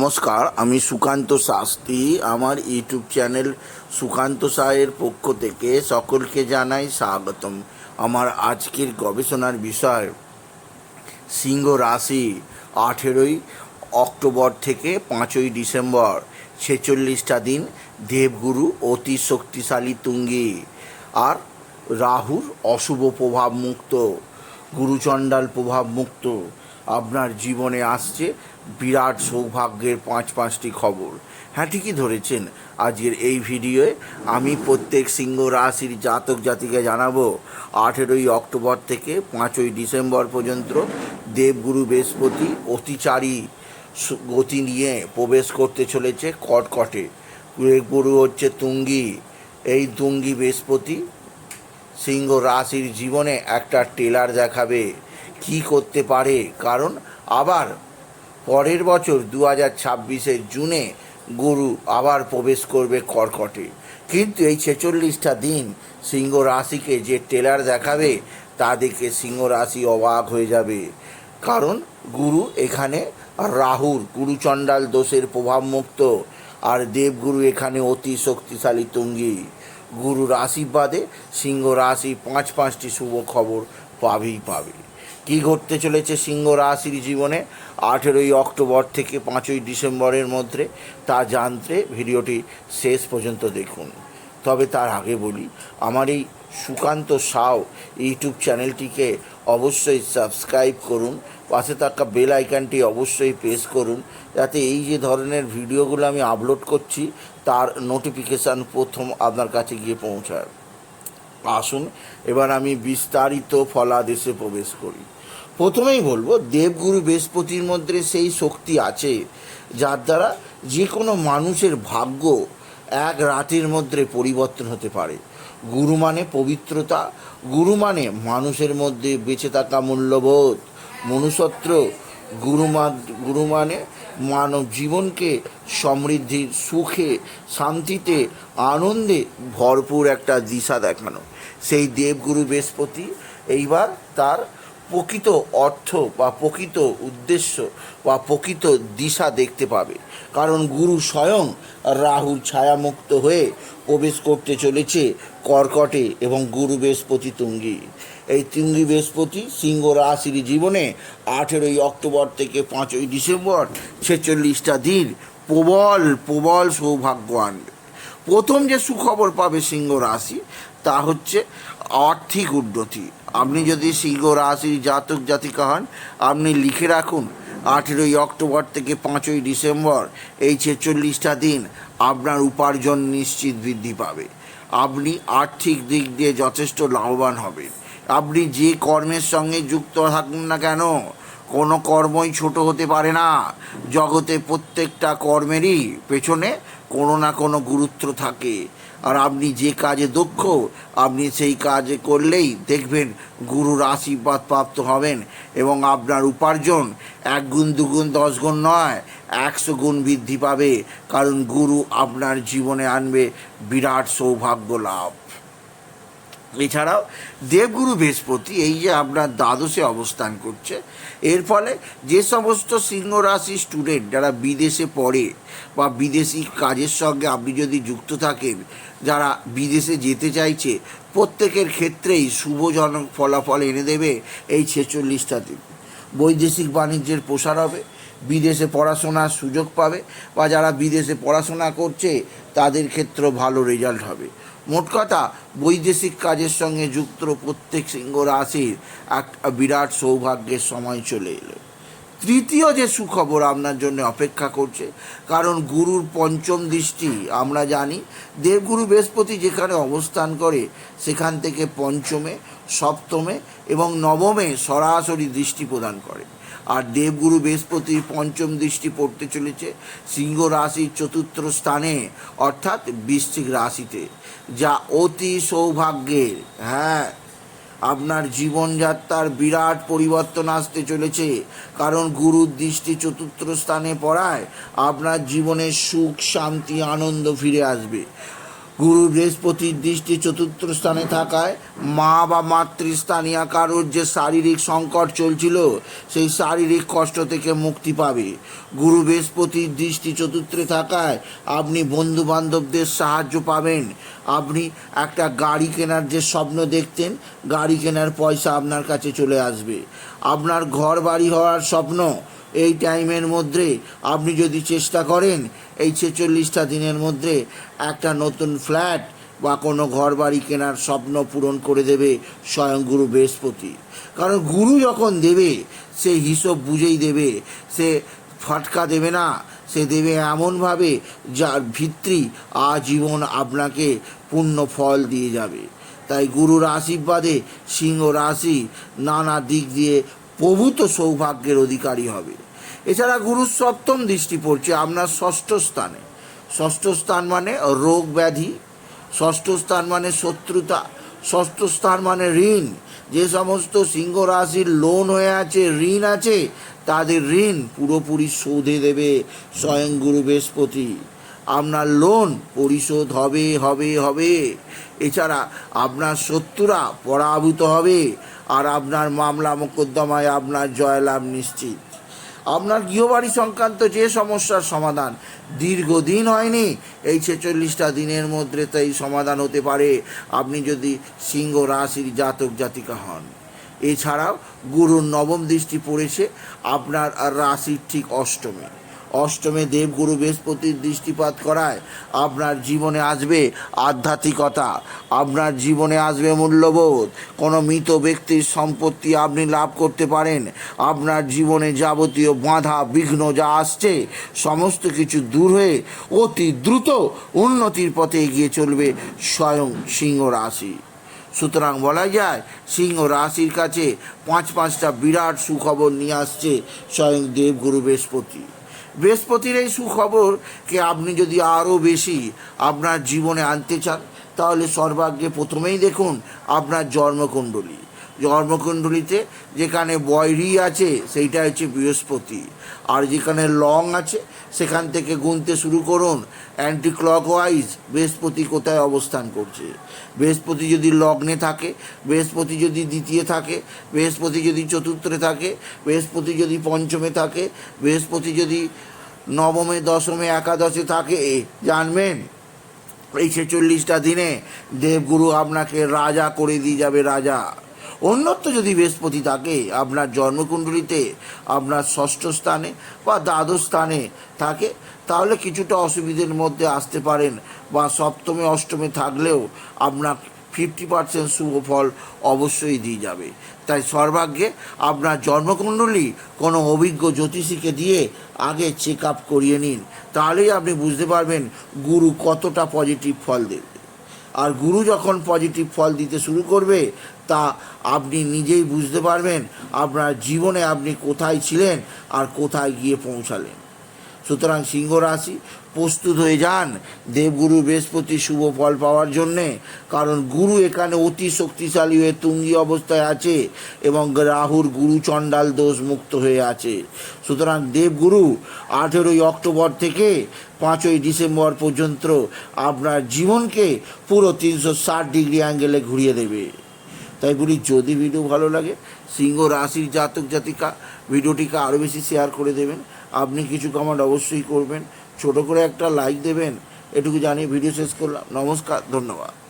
নমস্কার, আমি সুকান্ত শাস্ত্রী। আমার ইউটিউব চ্যানেল সুকান্ত সাহের পক্ষ থেকে সকলকে জানাই স্বাগতম। আমার আজকের গবেষণার বিষয়, সিংহ রাশি আঠেরোই অক্টোবর থেকে পাঁচই ডিসেম্বর, ছেচল্লিশটা দিন, দেবগুরু অতি শক্তিশালী তুঙ্গি। আর রাহুর অশুভ প্রভাব মুক্ত গুরুচণ্ডাল প্রভাব মুক্ত আপনার জীবনে আসছে বিরাট সৌভাগ্যের পাঁচ পাঁচটি খবর। হ্যাঁ ঠিকই ধরেছেন আজকের এই ভিডিওয়ে। আমি প্রত্যেক সিংহ রাশির জাতক জাতিকে জানাব, আঠেরোই অক্টোবর থেকে পাঁচই ডিসেম্বর পর্যন্ত দেবগুরু বৃহস্পতি অতিচারী গতি নিয়ে প্রবেশ করতে চলেছে কটকটে দেবগুরু হচ্ছে তুঙ্গি। এই তুঙ্গি বৃহস্পতি সিংহ রাশির জীবনে একটা টেলার দেখাবে। কি করতে পারে? কারণ আবার পরের বছর দু হাজার ছাব্বিশের জুনে গুরু আবার প্রবেশ করবে কর্কটে। কিন্তু এই ছেচল্লিশটা দিন সিংহ রাশিকে যে টেলার দেখাবে, তা দেখে সিংহ রাশি অবাক হয়ে যাবে। কারণ গুরু এখানে রাহুর, গুরুচণ্ডাল দোষের প্রভাবমুক্ত। আর দেবগুরু এখানে অতি শক্তিশালী তুঙ্গি। গুরুর আশীর্বাদে সিংহ রাশি পাঁচ পাঁচটি শুভ খবর পাবেই পাবে। কি ঘটতে চলেছে সিংহ রাশির জীবনে? আঠেরোই অক্টোবর থেকে পাঁচই ডিসেম্বরের মধ্যে তা জানতে ভিডিওটি শেষ পর্যন্ত দেখুন। তবে তার আগে বলি, আমার এই সুকান্ত সাও ইউটিউব চ্যানেলটিকে অবশ্যই সাবস্ক্রাইব করুন। পাশে থাকা বেল আইকনটি অবশ্যই প্রেস করুন। যাতে এই যে ধরনের ভিডিওগুলো আমি আপলোড করছি, তার নোটিফিকেশান প্রথম আপনার কাছে গিয়ে পৌঁছায়। আসুন, এবার আমি বিস্তারিত ফলাদেশে প্রবেশ করি। প্রথমেই বলব, দেবগুরু বৃহস্পতির মধ্যে সেই শক্তি আছে, যার দ্বারা যে কোনো মানুষের ভাগ্য এক রাতের মধ্যে পরিবর্তন হতে পারে। গুরু মানে পবিত্রতা, গুরু মানে মানুষের মধ্যে বেঁচে থাকা মূল্যবোধ, মনুষ্যত্ব গুরুমা গুরু মানে মানব জীবনকে সমৃদ্ধির সুখে, শান্তিতে, আনন্দে ভরপুর একটা দিশা দেখানো। সেই দেবগুরু বৃহস্পতি এইবার তার প্রকৃত অর্থ বা প্রকৃত উদ্দেশ্য বা প্রকৃত দিশা দেখতে পাবে। কারণ গুরু স্বয়ং রাহুর ছায়ামুক্ত হয়ে প্রবেশ করতে চলেছে কর্কটে এবং গুরু বৃহস্পতি তুঙ্গি। এই তুঙ্গি বৃহস্পতি সিংহ রাশির জীবনে আঠেরোই অক্টোবর থেকে পাঁচই ডিসেম্বর ছেচল্লিশটা দিন প্রবল প্রবল সৌভাগ্য আনবে প্রথম যে সুখবর পাবে সিংহ রাশি তা হচ্ছে আর্থিক উন্নতি। আপনি যদি সিংহ রাশির জাতক জাতিকা হন, আপনি লিখে রাখুন, আঠেরোই অক্টোবর থেকে পাঁচই ডিসেম্বর, এই ছেচল্লিশটা দিন আপনার উপার্জন নিশ্চিত বৃদ্ধি পাবে। আপনি আর্থিক দিক দিয়ে যথেষ্ট লাভবান হবেন। আপনি যে কর্মের সঙ্গে যুক্ত থাকুন না কেন, কোনো কর্মই ছোট হতে পারে না। জগতে প্রত্যেকটা কর্মেরই পেছনে কোনো না কোনো গুরুত্ব থাকে। আর আপনি যে কাজে দক্ষ, আপনি সেই কাজে করলেই দেখবেন গুরুর আশীর্বাদ প্রাপ্ত হবেন এবং আপনার উপার্জন এক গুণ দুগুণ দশ গুণ নয়, একশো গুণ বৃদ্ধি পাবে। কারণ গুরু আপনার জীবনে আনবে, বিরাট সৌভাগ্য লাভ। এছাড়াও দেবগুরু বৃহস্পতি, এই যে আপনার দ্বাদশে অবস্থান করছে, এর ফলে যে সমস্ত সিংহ রাশি স্টুডেন্ট যারা বিদেশে পড়ে বা বিদেশি কাজের সঙ্গে আপনি যদি যুক্ত থাকেন, যারা বিদেশে যেতে চাইছে, প্রত্যেকের ক্ষেত্রেই শুভজনক ফলাফল এনে দেবে এই ছেচল্লিশটা দিন। বৈদেশিক বাণিজ্যের প্রসার হবে, বিদেশে পড়াশোনার সুযোগ পাবে, বা যারা বিদেশে পড়াশোনা করছে, তাদের ক্ষেত্রেও ভালো রেজাল্ট হবে। মোট কথা, বৈদেশিক কাজের সঙ্গে যুক্ত প্রত্যেক সিংহ রাশির এক বিরাট সৌভাগ্যের সময় চলে এলো। তৃতীয় যে সুখবর আপনার জন্য অপেক্ষা করছে, কারণ গুরুর পঞ্চম দৃষ্টি, আমরা জানি, দেবগুরু বৃহস্পতি যেখানে অবস্থান করে, সেখান থেকে পঞ্চমে, সপ্তমে এবং নবমে সরাসরি দৃষ্টি প্রদান করে। আর দেবগুরু বৃহস্পতির পঞ্চম দৃষ্টি পড়তে চলেছে সিংহ রাশির চতুর্থ স্থানে, অর্থাৎ বৃশ্চিক রাশিতে, যা অতি সৌভাগ্যের হ্যাঁ আপনার জীবনযাত্রার বিরাট পরিবর্তন আসতে চলেছে, কারণ গুরুর দৃষ্টি চতুর্থ স্থানে পড়ায় আপনার জীবনে সুখ, শান্তি, আনন্দ ফিরে আসবে। গুরু বৃহস্পতির দৃষ্টি চতুর্থ স্থানে থাকায় মা বা মাতৃস্থানীয় কারোর যে শারীরিক সংকট চলছিল, সেই শারীরিক কষ্ট থেকে মুক্তি পাবে। গুরু বৃহস্পতির দৃষ্টি চতুর্থে থাকায় আপনি বন্ধু বান্ধবদের সাহায্য পাবেন। আপনি একটা গাড়ি কেনার যে স্বপ্ন দেখতেন, গাড়ি কেনার পয়সা আপনার কাছে চলে আসবে। আপনার ঘর বাড়ি হওয়ার স্বপ্ন এই টাইমের মধ্যে আপনি যদি চেষ্টা করেন, এই ছেচল্লিশটা দিনের মধ্যে একটা নতুন ফ্ল্যাট বা কোনো ঘর বাড়ি কেনার স্বপ্ন পূরণ করে দেবে স্বয়ং গুরু বৃহস্পতি। কারণ গুরু যখন দেবে, সে হিসব বুঝেই দেবে, সে ফাটকা দেবে না, সে দেবে এমনভাবে যার ভিত্তি আজীবন আপনাকে পূর্ণ ফল দিয়ে যাবে। তাই গুরুর আশীর্বাদে সিংহ রাশি নানা দিক দিয়ে প্রভূত সৌভাগ্যের অধিকারী হবে। এছাড়া গুরুর সপ্তম দৃষ্টি পড়ছে আপনার ষষ্ঠ স্থানে। ষষ্ঠ স্থান মানে রোগ ব্যাধি, ষষ্ঠ স্থান মানে শত্রুতা, ষষ্ঠ স্থান মানে ঋণ। যে সমস্ত সিংহ রাশির লোন হয়ে আছে, ঋণ আছে, তাদের ঋণ পুরোপুরি শোধে দেবে স্বয়ং গুরু বৃহস্পতি। আপনার লোন পরিশোধ হবে হবে হবে। এছাড়া আপনার শত্রুরা পরাভূত হবে। আর আপনার মামলা মোকদ্দমায় আপনার জয়লাভ নিশ্চিত। আপনার গৃহবাড়ি সংক্রান্ত যে সমস্যার সমাধান দীর্ঘদিন হয়নি, এই ছেচল্লিশটা দিনের মধ্যে তাই সমাধান হতে পারে। আপনি যদি সিংহ রাশির জাতক জাতিকা হন। এছাড়াও গুরুর নবম দৃষ্টি পড়েছে, আপনার রাশির ঠিক অষ্টমে। অষ্টমে দেবগুরু বৃহস্পতির দৃষ্টিপাত করায় আপনার জীবনে আসবে আধ্যাত্মিকতা। আপনার জীবনে আসবে মূল্যবোধ। কোনো মৃত ব্যক্তির সম্পত্তি আপনি লাভ করতে পারেন। আপনার জীবনে যাবতীয় বাধা, বিঘ্ন যা আসছে, সমস্ত কিছু দূর হয়ে অতি দ্রুত উন্নতির পথে এগিয়ে চলবে স্বয়ং সিংহ রাশি। সুতরাং বলা যায়, সিংহ রাশির কাছে পাঁচ পাঁচটা বিরাট সুখবর নিয়ে আসছে স্বয়ং দেবগুরু বৃহস্পতি। বৃহস্পতির এই সুখবরকে আপনি যদি আরও বেশি আপনার জীবনে আনতে চান, তাহলে সর্বাগ্রে প্রথমেই দেখুন আপনার জন্মকুণ্ডলী। জন্মকুণ্ডলিতে, যেখানে বয়রি আছে, সেইটা হচ্ছে বৃহস্পতি। আর যেখানে লং আছে, সেখান থেকে গুনতে শুরু করুন অ্যান্টি ক্লকওয়াইজ বৃহস্পতি কোথায় অবস্থান করছে। বৃহস্পতি যদি লগ্নে থাকে, বৃহস্পতি যদি দ্বিতীয় থাকে, বৃহস্পতি যদি চতুর্থে থাকে, বৃহস্পতি যদি পঞ্চমে থাকে, বৃহস্পতি যদি নবমে, দশমে, একাদশে থাকে জানবেন? এই ছেচল্লিশটা দিনে দেবগুরু আপনাকে রাজা করে দিয়ে যাবে, রাজা। অন্যত্র যদি বৃহস্পতি থাকে, আপনার জন্মকুণ্ডলিতে, আপনার ষষ্ঠ স্থানে বা দ্বাদশ স্থানে থাকে, তাহলে কিছুটা অসুবিধের মধ্যে আসতে পারেন বা সপ্তমে, অষ্টমে থাকলেও আপনার ফিফটি পার্সেন্ট শুভ ফল অবশ্যই দিয়ে যাবে। তাই সর্বাগ্যে আপনার জন্মকুণ্ডলী কোনো অভিজ্ঞ জ্যোতিষীকে দিয়ে আগে চেক আপ করিয়ে নিন, তাহলেই আপনি বুঝতে পারবেন গুরু কতটা পজিটিভ ফল দেবে। আর গুরু যখন পজিটিভ ফল দিতে শুরু করবে, তা আপনি নিজেই বুঝতে পারবেন আপনার জীবনে আপনি কোথায় ছিলেন আর কোথায় গিয়ে পৌঁছালেন। সুতরাং সিংহ রাশি প্রস্তুত হয়ে যান। দেবগুরু বৃহস্পতি শুভ ফল পাওয়ার জন্যে, কারণ গুরু এখানে অতি শক্তিশালী হয়ে তুঙ্গি অবস্থায় আছে এবং রাহুর গুরু চণ্ডাল দোষ মুক্ত হয়ে আছে। সুতরাং দেবগুরু, আঠেরোই অক্টোবর থেকে পাঁচই ডিসেম্বর পর্যন্ত আপনার জীবনকে পুরো তিনশো ষাট ডিগ্রি অ্যাঙ্গেলে ঘুরিয়ে দেবে। তাই বলি যদি ভিডিও ভালো লাগে, সিংহ রাশির জাতক জাতিকা ভিডিওটিকে আরও বেশি শেয়ার করে দেবেন। আপনি কিছু কমেন্ট অবশ্যই করবেন। ছোট করে একটা লাইক দেবেন। এটুকু জানিয়ে ভিডিও শেষ করলাম। নমস্কার, ধন্যবাদ।